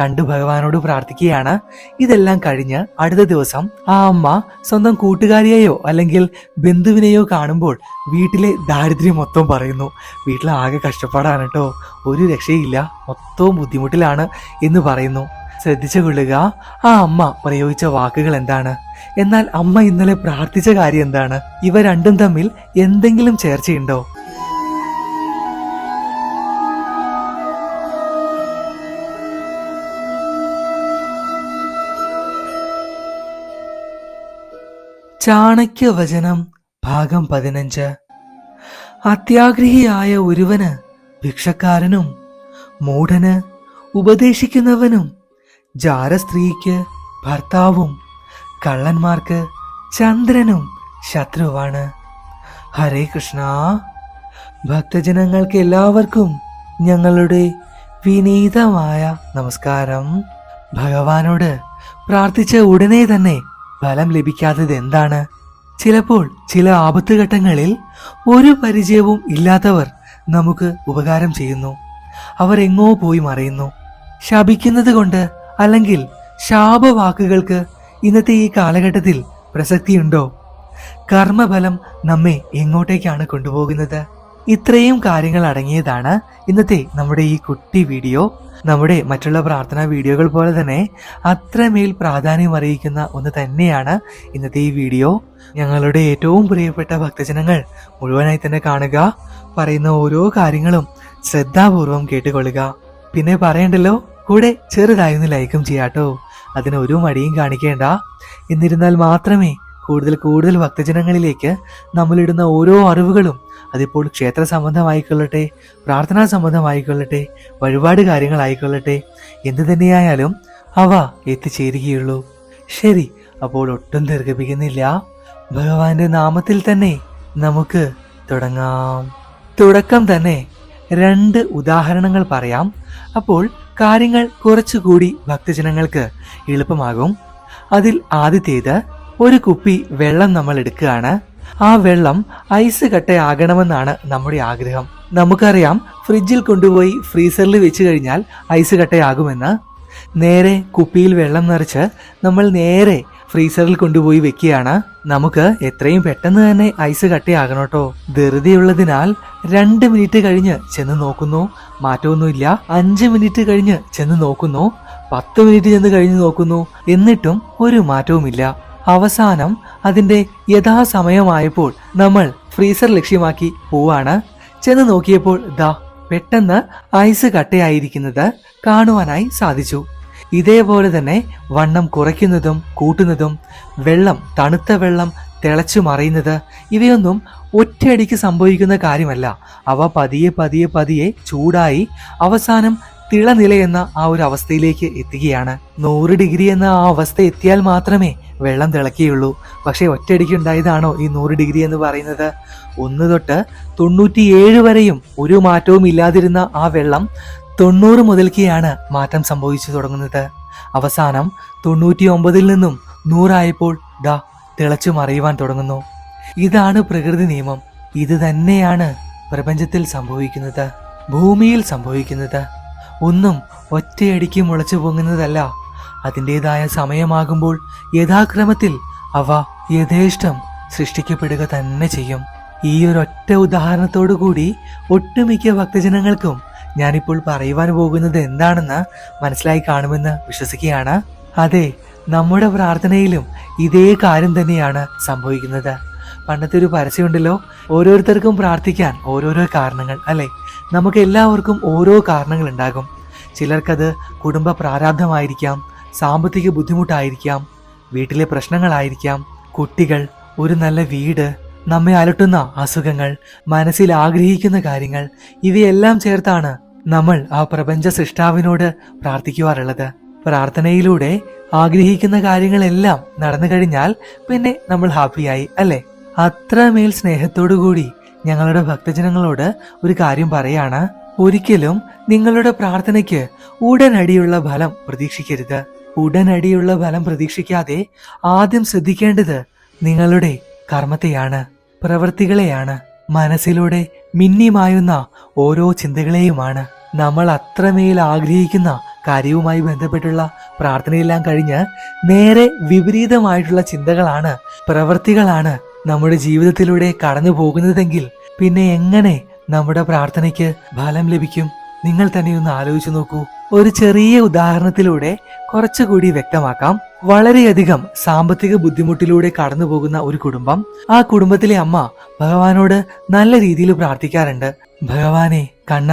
കണ്ടു ഭഗവാനോട് പ്രാർത്ഥിക്കുകയാണ്. ഇതെല്ലാം കഴിഞ്ഞ് അടുത്ത ദിവസം ആ അമ്മ സ്വന്തം കൂട്ടുകാരിയെയോ അല്ലെങ്കിൽ ബന്ധുവിനെയോ കാണുമ്പോൾ വീട്ടിലെ ദാരിദ്ര്യം മൊത്തം പറയുന്നു. വീട്ടിലെ ആകെ കഷ്ടപ്പാടാണ് കേട്ടോ. ഒരു രക്ഷയില്ല. മൊത്തവും ബുദ്ധിമുട്ടിലാണ് എന്ന് പറയുന്നു. ശ്രദ്ധിച്ചു കൊള്ളുക. ആ അമ്മ പ്രയോഗിച്ച വാക്കുകൾ എന്താണ്? എന്നാൽ അമ്മ ഇന്നലെ പ്രാർത്ഥിച്ച കാര്യം എന്താണ്? ഇവ രണ്ടും തമ്മിൽ എന്തെങ്കിലും ചേർച്ചയുണ്ടോ? ചാണക്യവചനം ഭാഗം പതിനഞ്ച്. അത്യാഗ്രഹിയായ ഒരുവന് ഭിക്ഷക്കാരനും മൂഢന് ഉപദേശിക്കുന്നവനും ജാരസ്ത്രീക്ക് ഭർത്താവും കള്ളന്മാർക്ക് ചന്ദ്രനും ശത്രുവാണ്. ഹരേ കൃഷ്ണ. ഭക്തജനങ്ങൾക്ക് എല്ലാവർക്കും ഞങ്ങളുടെ വിനീതമായ നമസ്കാരം. ഭഗവാനോട് പ്രാർത്ഥിച്ച ഉടനെ തന്നെ ഫലം ലഭിക്കാത്തത് എന്താണ്? ചിലപ്പോൾ ചില ആപത്തുഘട്ടങ്ങളിൽ ഒരു പരിചയവും ഇല്ലാത്തവർ നമുക്ക് ഉപകാരം ചെയ്യുന്നു. അവർ എങ്ങോ പോയി മറയുന്നു. ശപിക്കുന്നത് കൊണ്ട് അല്ലെങ്കിൽ ശാപവാക്കുകൾക്ക് ഇന്നത്തെ ഈ കാലഘട്ടത്തിൽ പ്രസക്തിയുണ്ടോ? കർമ്മഫലം നമ്മെ എങ്ങോട്ടേക്കാണ് കൊണ്ടുപോകുന്നത്? ഇത്രയും കാര്യങ്ങൾ അടങ്ങിയതാണ് ഇന്നത്തെ നമ്മുടെ ഈ കുട്ടി വീഡിയോ. നമ്മുടെ മറ്റുള്ള പ്രാർത്ഥനാ വീഡിയോകൾ പോലെ തന്നെ അത്രമേൽ പ്രാധാന്യം അറിയിക്കുന്ന ഒന്ന് തന്നെയാണ് ഇന്നത്തെ ഈ വീഡിയോ. ഞങ്ങളുടെ ഏറ്റവും പ്രിയപ്പെട്ട ഭക്തജനങ്ങൾ മുഴുവനായി തന്നെ കാണുക പറയുന്ന ഓരോ കാര്യങ്ങളും ശ്രദ്ധാപൂർവം കേട്ടുകൊള്ളുക. പിന്നെ പറയണ്ടല്ലോ കൂടെ ചെറുതായി ഒന്ന് ലൈക്കും ചെയ്യാട്ടോ. അതിന് ഒരു മടിയും കാണിക്കേണ്ട. എന്നിരുന്നാൽ മാത്രമേ കൂടുതൽ കൂടുതൽ ഭക്തജനങ്ങളിലേക്ക് നമ്മളിടുന്ന ഓരോ അറിവുകളും അതിപ്പോൾ ക്ഷേത്ര സംബന്ധമായിക്കൊള്ളട്ടെ പ്രാർത്ഥനാ സംബന്ധമായിക്കൊള്ളട്ടെ വഴിപാട് കാര്യങ്ങളായിക്കൊള്ളട്ടെ എന്തു തന്നെയായാലും അവ എത്തിച്ചേരുകയുള്ളൂ. ശരി അപ്പോൾ ഒട്ടും ദീർഘിപ്പിക്കുന്നില്ല. ഭഗവാന്റെ നാമത്തിൽ തന്നെ നമുക്ക് തുടങ്ങാം. തുടക്കം തന്നെ രണ്ട് ഉദാഹരണങ്ങൾ പറയാം. അപ്പോൾ കാര്യങ്ങൾ കുറച്ചുകൂടി ഭക്തജനങ്ങൾക്ക് എളുപ്പമാകും. അതിൽ ആദ്യത്തേത് ഒരു കുപ്പി വെള്ളം നമ്മൾ എടുക്കുകയാണ്. ആ വെള്ളം ഐസ് കട്ടയാകണമെന്നാണ് നമ്മുടെ ആഗ്രഹം. നമുക്കറിയാം ഫ്രിഡ്ജിൽ കൊണ്ടുപോയി ഫ്രീസറിൽ വെച്ച് കഴിഞ്ഞാൽ ഐസ് കട്ടയാകുമെന്ന്. നേരെ കുപ്പിയിൽ വെള്ളം നിറച്ച് നമ്മൾ നേരെ ഫ്രീസറിൽ കൊണ്ടുപോയി വെക്കുകയാണ്. നമുക്ക് എത്രയും പെട്ടെന്ന് തന്നെ ഐസ് കട്ടയാകണം കേട്ടോ. ധൃതിയുള്ളതിനാൽ രണ്ട് മിനിറ്റ് കഴിഞ്ഞ് ചെന്ന് നോക്കുന്നു. മാറ്റമൊന്നുമില്ല. അഞ്ച് മിനിറ്റ് കഴിഞ്ഞ് ചെന്ന് നോക്കുന്നു. പത്ത് മിനിറ്റ് ചെന്ന് കഴിഞ്ഞ് നോക്കുന്നു. എന്നിട്ടും ഒരു മാറ്റവുമില്ല. അവസാനം അതിന്റെ യഥാസമയമായപ്പോൾ നമ്മൾ ഫ്രീസർ ലക്ഷ്യമാക്കി പോവാണ്. ചെന്ന് നോക്കിയപ്പോൾ ദാ പെട്ടെന്ന് ഐസ് കട്ടയായിരിക്കുന്നത് കാണുവാനായി സാധിച്ചു. ഇതേപോലെ തന്നെ വണ്ണം കുറയ്ക്കുന്നതും കൂട്ടുന്നതും വെള്ളം തണുത്ത വെള്ളം തിളച്ചു മറിയുന്നത് ഇവയൊന്നും ഒറ്റയടിക്ക് സംഭവിക്കുന്ന കാര്യമല്ല. അവ പതിയെ പതിയെ പതിയെ ചൂടായി അവസാനം തിളനിലയെന്ന ആ ഒരു അവസ്ഥയിലേക്ക് എത്തുകയാണ്. നൂറ് ഡിഗ്രി എന്ന ആ അവസ്ഥ എത്തിയാൽ മാത്രമേ വെള്ളം തിളക്കുകയുള്ളൂ. പക്ഷേ ഒറ്റയടിക്ക് ഉണ്ടായതാണോ ഈ നൂറ് ഡിഗ്രി എന്ന് പറയുന്നത്? ഒന്ന് തൊട്ട് തൊണ്ണൂറ്റിയേഴ് വരെയും ഒരു മാറ്റവും ഇല്ലാതിരുന്ന ആ വെള്ളം തൊണ്ണൂറ് മുതൽക്കെയാണ് മാറ്റം സംഭവിച്ചു തുടങ്ങുന്നത്. അവസാനം തൊണ്ണൂറ്റി ഒമ്പതിൽ നിന്നും നൂറായപ്പോൾ ദാ തിളച്ചു മറിയുവാൻ തുടങ്ങുന്നു. ഇതാണ് പ്രകൃതി നിയമം. ഇത് തന്നെയാണ് പ്രപഞ്ചത്തിൽ സംഭവിക്കുന്നത്. ഭൂമിയിൽ സംഭവിക്കുന്നത്. ഒന്നും ഒറ്റയടിക്ക് മുളച്ചു പൊങ്ങുന്നതല്ല. അതിന്റെതായ സമയമാകുമ്പോൾ യഥാക്രമത്തിൽ അവ യഥേഷ്ടം സൃഷ്ടിക്കപ്പെടുക തന്നെ ചെയ്യും. ഈ ഒരൊറ്റ ഉദാഹരണത്തോടു കൂടി ഒട്ടുമിക്ക ഭക്തജനങ്ങൾക്കും ഞാനിപ്പോൾ പറയുവാൻ പോകുന്നത് എന്താണെന്ന് മനസ്സിലായി കാണുമെന്ന് വിശ്വസിക്കുകയാണ്. അതെ നമ്മുടെ പ്രാർത്ഥനയിലും ഇതേ കാര്യം തന്നെയാണ് സംഭവിക്കുന്നത്. പണ്ടത്തെ ഒരു പരസ്യമുണ്ടല്ലോ ഓരോരുത്തർക്കും പ്രാർത്ഥിക്കാൻ ഓരോരോ കാരണങ്ങൾ അല്ലെ? നമുക്ക് എല്ലാവർക്കും ഓരോ കാരണങ്ങളുണ്ടാകും. ചിലർക്കത് കുടുംബ പ്രാരാബ്ധമായിരിക്കാം സാമ്പത്തിക ബുദ്ധിമുട്ടായിരിക്കാം വീട്ടിലെ പ്രശ്നങ്ങളായിരിക്കാം കുട്ടികൾ ഒരു നല്ല വീട് നമ്മെ അലട്ടുന്ന അസുഖങ്ങൾ മനസ്സിൽ ആഗ്രഹിക്കുന്ന കാര്യങ്ങൾ ഇവയെല്ലാം ചേർത്താണ് നമ്മൾ ആ പ്രപഞ്ച സൃഷ്ടാവിനോട് പ്രാർത്ഥിക്കുവാറുള്ളത്. പ്രാർത്ഥനയിലൂടെ ആഗ്രഹിക്കുന്ന കാര്യങ്ങളെല്ലാം നടന്നു കഴിഞ്ഞാൽ പിന്നെ നമ്മൾ ഹാപ്പിയായി അല്ലേ? അത്രമേൽ സ്നേഹത്തോടു കൂടി ഞങ്ങളുടെ ഭക്തജനങ്ങളോട് ഒരു കാര്യം പറയാണ്. ഒരിക്കലും നിങ്ങളുടെ പ്രാർത്ഥനയ്ക്ക് ഉടനടിയുള്ള ഫലം പ്രതീക്ഷിക്കരുത്. ഉടനടിയുള്ള ഫലം പ്രതീക്ഷിക്കാതെ ആദ്യം ശ്രദ്ധിക്കേണ്ടത് നിങ്ങളുടെ കർമ്മത്തെയാണ് പ്രവൃത്തികളെയാണ്. മനസ്സിലൂടെ മിന്നിമായുന്ന ഓരോ ചിന്തകളെയുമാണ്. നമ്മൾ അത്രമേൽ ആഗ്രഹിക്കുന്ന കാര്യവുമായി ബന്ധപ്പെട്ടുള്ള പ്രാർത്ഥനയെല്ലാം കഴിഞ്ഞ് നേരെ വിപരീതമായിട്ടുള്ള ചിന്തകളാണ് പ്രവൃത്തികളാണ് നമ്മുടെ ജീവിതത്തിലൂടെ കടന്നു പോകുന്നതെങ്കിൽ പിന്നെ എങ്ങനെ നമ്മുടെ പ്രാർത്ഥനയ്ക്ക് ഫലം ലഭിക്കും? നിങ്ങൾ തന്നെ ഒന്ന് ആലോചിച്ചു നോക്കൂ. ഒരു ചെറിയ ഉദാഹരണത്തിലൂടെ കുറച്ചുകൂടി വ്യക്തമാക്കാം. വളരെയധികം സാമ്പത്തിക ബുദ്ധിമുട്ടിലൂടെ കടന്നു പോകുന്ന ഒരു കുടുംബം. ആ കുടുംബത്തിലെ അമ്മ ഭഗവാനോട് നല്ല രീതിയിൽ പ്രാർത്ഥിക്കാറുണ്ട്. ഭഗവാനെ കണ്ണ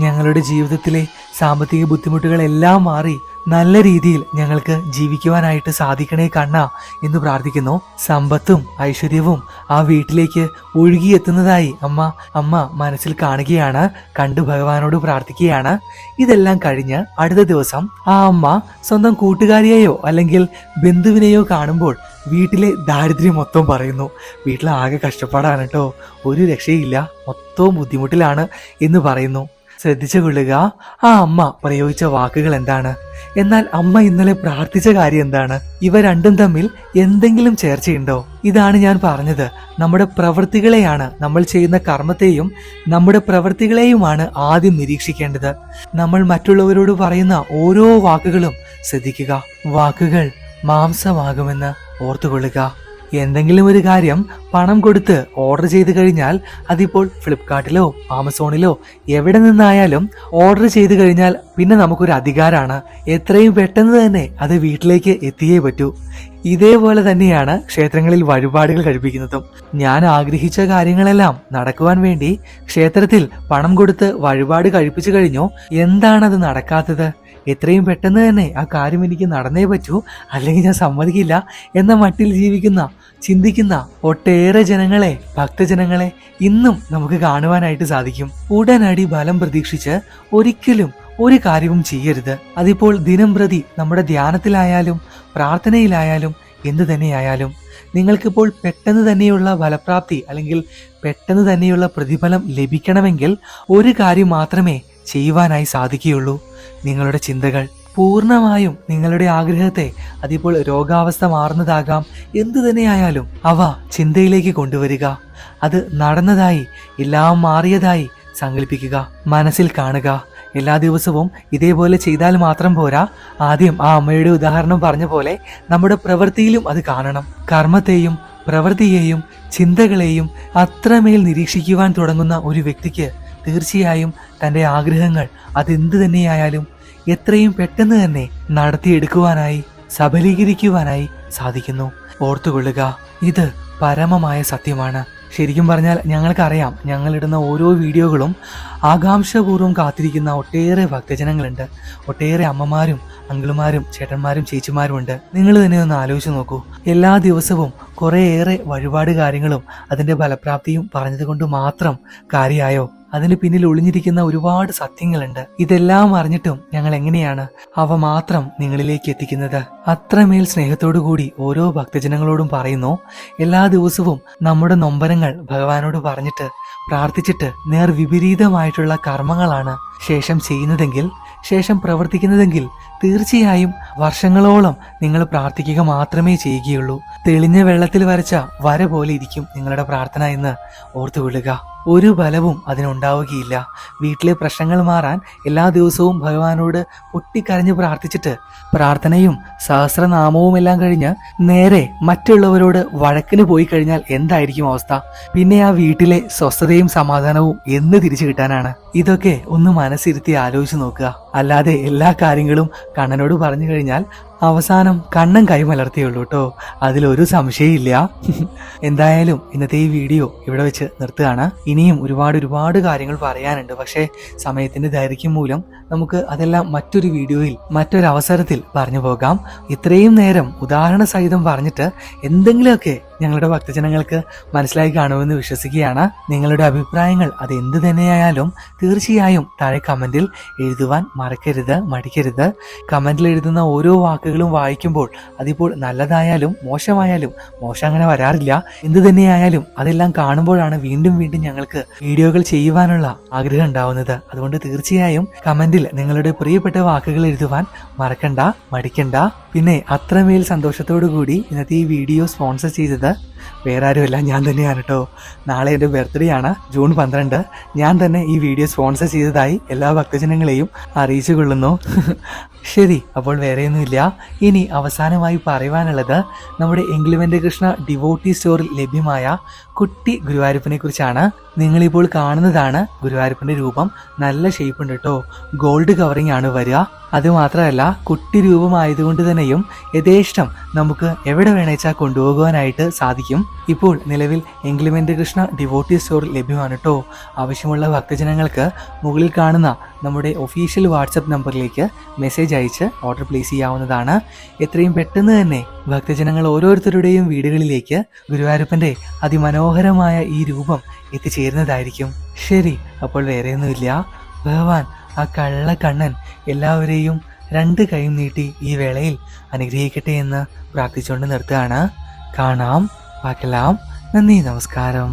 ഞങ്ങളുടെ ജീവിതത്തിലെ സാമ്പത്തിക ബുദ്ധിമുട്ടുകളെല്ലാം മാറി നല്ല രീതിയിൽ ഞങ്ങൾക്ക് ജീവിക്കുവാനായിട്ട് സാധിക്കണേ കണ്ണ എന്ന് പ്രാർത്ഥിക്കുന്നു. സമ്പത്തും ഐശ്വര്യവും ആ വീട്ടിലേക്ക് ഒഴുകിയെത്തുന്നതായി അമ്മ അമ്മ മനസ്സിൽ കാണുകയാണ് കണ്ടു ഭഗവാനോട് പ്രാർത്ഥിക്കുകയാണ്. ഇതെല്ലാം കഴിഞ്ഞ് അടുത്ത ദിവസം ആ അമ്മ സ്വന്തം കൂട്ടുകാരിയെയോ അല്ലെങ്കിൽ ബന്ധുവിനെയോ കാണുമ്പോൾ വീട്ടിലെ ദാരിദ്ര്യം മൊത്തം പറയുന്നു. വീട്ടിൽ ആകെ കഷ്ടപ്പാടാണ് കേട്ടോ ഒരു രക്ഷയില്ല. മൊത്തവും ബുദ്ധിമുട്ടിലാണ് എന്ന് പറയുന്നു. ശ്രദ്ധിച്ചു കൊള്ളുക. ആ അമ്മ പ്രയോഗിച്ച വാക്കുകൾ എന്താണ്? എന്നാൽ അമ്മ ഇന്നലെ പ്രാർത്ഥിച്ച കാര്യം എന്താണ്? ഇവ രണ്ടും തമ്മിൽ എന്തെങ്കിലും ചേർച്ചയുണ്ടോ? ഇതാണ് ഞാൻ പറഞ്ഞത്. നമ്മുടെ പ്രവൃത്തികളെയാണ് നമ്മൾ ചെയ്യുന്ന കർമ്മത്തെയും നമ്മുടെ പ്രവൃത്തികളെയുമാണ് ആദ്യം നിരീക്ഷിക്കേണ്ടത്. നമ്മൾ മറ്റുള്ളവരോട് പറയുന്ന ഓരോ വാക്കുകളും ശ്രദ്ധിക്കുക. വാക്കുകൾ മാംസമാകുമെന്ന് ഓർത്തുകൊള്ളുക. എന്തെങ്കിലും ഒരു കാര്യം പണം കൊടുത്ത് ഓർഡർ ചെയ്ത് കഴിഞ്ഞാൽ അതിപ്പോൾ ഫ്ലിപ്കാർട്ടിലോ ആമസോണിലോ എവിടെ നിന്നായാലും ഓർഡർ ചെയ്ത് കഴിഞ്ഞാൽ പിന്നെ നമുക്കൊരു അധികാരമാണ്. എത്രയും പെട്ടെന്ന് തന്നെ അത് വീട്ടിലേക്ക് എത്തിയേ പറ്റൂ. ഇതേപോലെ തന്നെയാണ് ക്ഷേത്രങ്ങളിൽ വഴിപാടുകൾ കഴിപ്പിക്കുന്നതും. ഞാൻ ആഗ്രഹിച്ച കാര്യങ്ങളെല്ലാം നടക്കുവാൻ വേണ്ടി ക്ഷേത്രത്തിൽ പണം കൊടുത്ത് വഴിപാട് കഴിപ്പിച്ചു കഴിഞ്ഞു. എന്താണത് നടക്കാത്തത്? എത്രയും പെട്ടെന്ന് തന്നെ ആ കാര്യം എനിക്ക് നടന്നേ പറ്റൂ. അല്ലെങ്കിൽ ഞാൻ സമ്മതിക്കില്ല എന്ന മട്ടിൽ ജീവിക്കുന്ന ചിന്തിക്കുന്ന ഒട്ടേറെ ജനങ്ങളെ ഭക്തജനങ്ങളെ ഇന്നും നമുക്ക് കാണുവാനായിട്ട് സാധിക്കും. ഉടനടി ബലം പ്രതീക്ഷിച്ച് ഒരിക്കലും ഒരു കാര്യവും ചെയ്യരുത്. അതിപ്പോൾ ദിനം പ്രതി നമ്മുടെ ധ്യാനത്തിലായാലും പ്രാർത്ഥനയിലായാലും എന്തു തന്നെയായാലും നിങ്ങൾക്കിപ്പോൾ പെട്ടെന്ന് തന്നെയുള്ള ഫലപ്രാപ്തി അല്ലെങ്കിൽ പെട്ടെന്ന് തന്നെയുള്ള പ്രതിഫലം ലഭിക്കണമെങ്കിൽ ഒരു കാര്യം മാത്രമേ ചെയ്യുവാനായി സാധിക്കുകയുള്ളൂ. നിങ്ങളുടെ ചിന്തകൾ പൂർണമായും നിങ്ങളുടെ ആഗ്രഹത്തെ അതിപ്പോൾ രോഗാവസ്ഥ മാറുന്നതാകാം. എന്തു തന്നെയായാലും അവ ചിന്തയിലേക്ക് കൊണ്ടുവരിക. അത് നടന്നതായി എല്ലാം മാറിയതായി സങ്കല്പിക്കുക. മനസ്സിൽ കാണുക. എല്ലാ ദിവസവും ഇതേപോലെ ചെയ്താൽ മാത്രം പോരാ. ആദ്യം ആ അമ്മയുടെ ഉദാഹരണം പറഞ്ഞ പോലെ നമ്മുടെ പ്രവൃത്തിയിലും അത് കാണണം. കർമ്മത്തെയും പ്രവൃത്തിയെയും ചിന്തകളെയും അത്രമേൽ നിരീക്ഷിക്കുവാൻ തുടങ്ങുന്ന ഒരു വ്യക്തിക്ക് തീർച്ചയായും തന്റെ ആഗ്രഹങ്ങൾ അതെന്ത് തന്നെയായാലും എത്രയും പെട്ടെന്ന് തന്നെ നടത്തിയെടുക്കുവാനായി സബലീകരിക്കുവാനായി സാധിക്കുന്നു. ഓർത്തുകൊള്ളുക ഇത് പരമമായ സത്യമാണ്. ശരിക്കും പറഞ്ഞാൽ ഞങ്ങൾക്കറിയാം ഞങ്ങളിടുന്ന ഓരോ വീഡിയോകളും ആകാംക്ഷപൂർവം കാത്തിരിക്കുന്ന ഒട്ടേറെ ഭക്തജനങ്ങളുണ്ട്. ഒട്ടേറെ അമ്മമാരും അങ്കിളുമാരും ചേട്ടന്മാരും ചേച്ചിമാരും ഉണ്ട്. നിങ്ങൾ തന്നെ ഒന്ന് ആലോചിച്ച് നോക്കൂ. എല്ലാ ദിവസവും കുറേയേറെ വഴിപാട് കാര്യങ്ങളും അതിന്റെ ഫലപ്രാപ്തിയും പറഞ്ഞത് കൊണ്ട് മാത്രം കാര്യമായോ അതിന് പിന്നിൽ ഒളിഞ്ഞിരിക്കുന്ന ഒരുപാട് സത്യങ്ങളുണ്ട്. ഇതെല്ലാം അറിഞ്ഞിട്ടും ഞങ്ങൾ എങ്ങനെയാണ് അവ മാത്രം നിങ്ങളിലേക്ക് എത്തിക്കുന്നത്? അത്രമേൽ കൂടി ഓരോ ഭക്തജനങ്ങളോടും പറയുന്നു എല്ലാ ദിവസവും നമ്മുടെ നൊമ്പരങ്ങൾ ഭഗവാനോട് പറഞ്ഞിട്ട് പ്രാർത്ഥിച്ചിട്ട് നേർ വിപരീതമായിട്ടുള്ള കർമ്മങ്ങളാണ് ശേഷം ചെയ്യുന്നതെങ്കിൽ ശേഷം പ്രവർത്തിക്കുന്നതെങ്കിൽ തീർച്ചയായും വർഷങ്ങളോളം നിങ്ങൾ പ്രാർത്ഥിക്കുക മാത്രമേ ചെയ്യുകയുള്ളൂ. തെളിഞ്ഞ വെള്ളത്തിൽ വരച്ച വര പോലെ ഇരിക്കും നിങ്ങളുടെ പ്രാർത്ഥന എന്ന് ഓർത്തുകൊള്ളുക ഒരു ബലവും അതിനുണ്ടാവുകയില്ല. വീട്ടിലെ പ്രശ്നങ്ങൾ മാറാൻ എല്ലാ ദിവസവും ഭഗവാനോട് പൊട്ടിക്കരഞ്ഞ് പ്രാർത്ഥിച്ചിട്ട് പ്രാർത്ഥനയും സഹസ്രനാമവും എല്ലാം കഴിഞ്ഞ് നേരെ മറ്റുള്ളവരോട് വഴക്കിന് പോയി കഴിഞ്ഞാൽ എന്തായിരിക്കും അവസ്ഥ? പിന്നെ ആ വീട്ടിലെ സ്വസ്ഥതയും സമാധാനവും എന്ന് തിരിച്ചു കിട്ടാനാണ്. ഇതൊക്കെ ഒന്ന് മനസ്സിരുത്തി ആലോചിച്ച് നോക്കുക. അല്ലാതെ എല്ലാ കാര്യങ്ങളും കണ്ണനോട് പറഞ്ഞു കഴിഞ്ഞാൽ അവസാനം കണ്ണൻ കൈമലർത്തിയുള്ളൂ കേട്ടോ. അതിലൊരു സംശയമില്ല എന്തായാലും ഇന്നത്തെ ഈ വീഡിയോ ഇവിടെ വെച്ച് നിർത്തുകയാണ്. ഇനിയും ഒരുപാട് ഒരുപാട് കാര്യങ്ങൾ പറയാനുണ്ട്. പക്ഷേ സമയത്തിന്റെ ദൈർഘ്യം മൂലം നമുക്ക് അതെല്ലാം മറ്റൊരു വീഡിയോയിൽ മറ്റൊരു അവസരത്തിൽ പറഞ്ഞു പോകാം. ഇത്രയും നേരം ഉദാഹരണ സഹിതം പറഞ്ഞിട്ട് എന്തെങ്കിലുമൊക്കെ ഞങ്ങളുടെ ഭക്തജനങ്ങൾക്ക് മനസ്സിലായി കാണുമെന്ന് വിശ്വസിക്കുകയാണ്. നിങ്ങളുടെ അഭിപ്രായങ്ങൾ അത് എന്ത് തന്നെയായാലും തീർച്ചയായും താഴെ കമന്റിൽ എഴുതുവാൻ മറക്കരുത് മടിക്കരുത്. കമന്റിൽ എഴുതുന്ന ഓരോ വാക്കുകളും വായിക്കുമ്പോൾ അതിപ്പോൾ നല്ലതായാലും മോശമായാലും മോശം അങ്ങനെ വരാറില്ല. എന്ത് തന്നെയായാലും അതെല്ലാം കാണുമ്പോഴാണ് വീണ്ടും വീണ്ടും ഞങ്ങൾക്ക് വീഡിയോകൾ ചെയ്യുവാനുള്ള ആഗ്രഹം ഉണ്ടാവുന്നത്. അതുകൊണ്ട് തീർച്ചയായും കമന്റിൽ നിങ്ങളുടെ പ്രിയപ്പെട്ട വാക്കുകൾ എഴുതുവാൻ മറക്കണ്ട മടിക്കണ്ട. പിന്നെ അത്രമേൽ സന്തോഷത്തോടു കൂടി ഇന്നത്തെ ഈ വീഡിയോ സ്പോൺസർ ചെയ്തത് kita വേറെ ആരുമല്ല ഞാൻ തന്നെയാണ് കേട്ടോ. നാളെ എന്റെ ബർത്ത്ഡേ ആണ് ജൂൺ പന്ത്രണ്ട്. ഞാൻ തന്നെ ഈ വീഡിയോ സ്പോൺസർ ചെയ്തതായി എല്ലാ ഭക്തജനങ്ങളെയും അറിയിച്ചു കൊള്ളുന്നു. ശരി അപ്പോൾ വേറെയൊന്നുമില്ല. ഇനി അവസാനമായി പറയുവാനുള്ളത് നമ്മുടെ എങ്കിലുമെന്റെ കൃഷ്ണ ഡിവോട്ടി സ്റ്റോറിൽ ലഭ്യമായ കുട്ടി ഗുരുവായൂരപ്പനെ കുറിച്ചാണ്. നിങ്ങളിപ്പോൾ കാണുന്നതാണ് ഗുരുവായൂരപ്പന്റെ രൂപം. നല്ല ഷേപ്പ് ഉണ്ട് കേട്ടോ. ഗോൾഡ് കവറിംഗ് ആണ് വരിക. അതുമാത്രമല്ല കുട്ടി രൂപമായതുകൊണ്ട് തന്നെയും യഥേഷ്ടം നമുക്ക് എവിടെ വേണേച്ചാൽ കൊണ്ടുപോകുവാനായിട്ട് സാധിക്കും. ഇപ്പോൾ നിലവിൽ എംഗ്ലിമെന്റ് കൃഷ്ണ ഡിവോട്ടി സ്റ്റോറിൽ ലഭ്യമാണ് കേട്ടോ ആവശ്യമുള്ള ഭക്തജനങ്ങൾക്ക് മുകളിൽ കാണുന്ന നമ്മുടെ ഒഫീഷ്യൽ വാട്സപ്പ് നമ്പറിലേക്ക് മെസ്സേജ് അയച്ച് ഓർഡർ പ്ലേസ് ചെയ്യാവുന്നതാണ്. എത്രയും പെട്ടെന്ന് തന്നെ ഭക്തജനങ്ങൾ ഓരോരുത്തരുടെയും വീടുകളിലേക്ക് ഗുരുവായൂരപ്പന്റെ അതിമനോഹരമായ ഈ രൂപം എത്തിച്ചേരുന്നതായിരിക്കും. ശരി അപ്പോൾ വേറെയൊന്നുമില്ല. ഭഗവാൻ ആ കള്ള കണ്ണൻ എല്ലാവരെയും രണ്ട് കൈ നീട്ടി ഈ വേളയിൽ അനുഗ്രഹിക്കട്ടെ എന്ന് പ്രാർത്ഥിച്ചുകൊണ്ട് നിർത്തുകയാണ്. കാണാം. പാക്കലാം നന്ദി നമസ്കാരം.